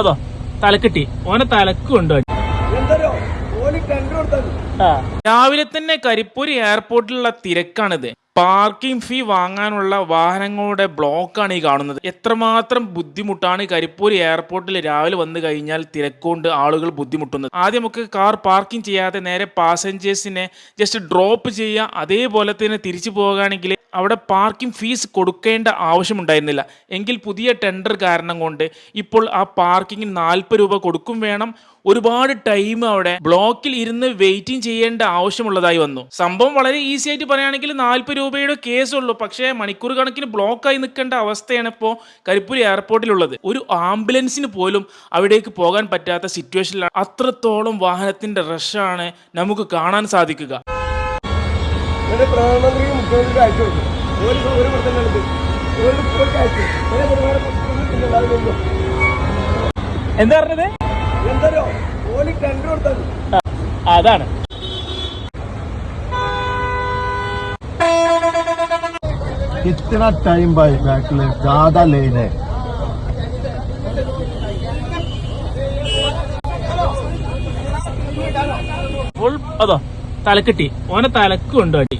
അതോ തലക്കെട്ടി. ഓനെ തലക്ക് കൊണ്ടുപോയി എന്തരോ? ഓൽ ടെൻഡർ കൊടുത്തത്. രാവിലെ തന്നെ കരിപ്പൂരി എയർപോർട്ടിലുള്ള തിരക്കാണിത്. പാർക്കിംഗ് ഫീ വാങ്ങാനുള്ള വാഹനങ്ങളുടെ ബ്ലോക്കാണ് ഈ കാണുന്നത്. എത്രമാത്രം ബുദ്ധിമുട്ടാണ് കരിപ്പൂരി കരിപ്പൂർ എയർപോർട്ടിൽ രാവിലെ വന്നു കഴിഞ്ഞാൽ തിരക്കുകൊണ്ട് ആളുകൾ ബുദ്ധിമുട്ടുന്നത്. ആദ്യം നമുക്ക് കാർ പാർക്കിംഗ് ചെയ്യാതെ നേരെ പാസഞ്ചേഴ്സിനെ ജസ്റ്റ് ഡ്രോപ്പ് ചെയ്യുക അതേപോലെ തന്നെ തിരിച്ചു പോകുകയാണെങ്കിൽ അവിടെ പാർക്കിംഗ് ഫീസ് കൊടുക്കേണ്ട ആവശ്യമുണ്ടായിരുന്നില്ല. എങ്കിൽ പുതിയ ടെൻഡർ കാരണം കൊണ്ട് ഇപ്പോൾ ആ പാർക്കിങ്ങിന് നാൽപ്പത് രൂപ കൊടുക്കും വേണം. ഒരുപാട് ടൈം അവിടെ ബ്ലോക്കിൽ ഇരുന്ന് വെയിറ്റിംഗ് ചെയ്യേണ്ട ആവശ്യമുള്ളതായി വന്നു. സംഭവം വളരെ ഈസി ആയിട്ട് പറയുകയാണെങ്കിൽ നാൽപ്പത് രൂപയുടെ കേസ് ഉള്ളൂ. പക്ഷേ മണിക്കൂർ കണക്കിന് ബ്ലോക്കായി നിൽക്കേണ്ട അവസ്ഥയാണ് ഇപ്പോൾ കരിപ്പൂർ എയർപോർട്ടിലുള്ളത് ഒരു ആംബുലൻസിന് പോലും അവിടേക്ക് പോകാൻ പറ്റാത്ത സിറ്റുവേഷനിലാണ് അത്രത്തോളം വാഹനത്തിന്റെ റഷാണ് നമുക്ക് കാണാൻ സാധിക്കുക. എന്നിട്ട് പ്രധാനമന്ത്രിക്ക് മുഖ്യമന്ത്രിക്ക് അയച്ചു കൊടുത്തു ഒരു ഒരു പ്രശ്നം എടുത്ത് ഒരു റിപ്പോർട്ട് അയച്ചു ഒരു പരിപാടി ഒന്നും ഉണ്ടാവില്ലല്ലോ എന്താ പറഞ്ഞത് എന്തരോ ഓല് ടെൻഡർ കൊടുത്തത് അതാണ് कितना टाइम भाई बैक ले ज्यादा लेन है ഫുൾ അതോ തലക്കെട്ടി. ഓനെ തലക്ക് കൊണ്ടുപോയി.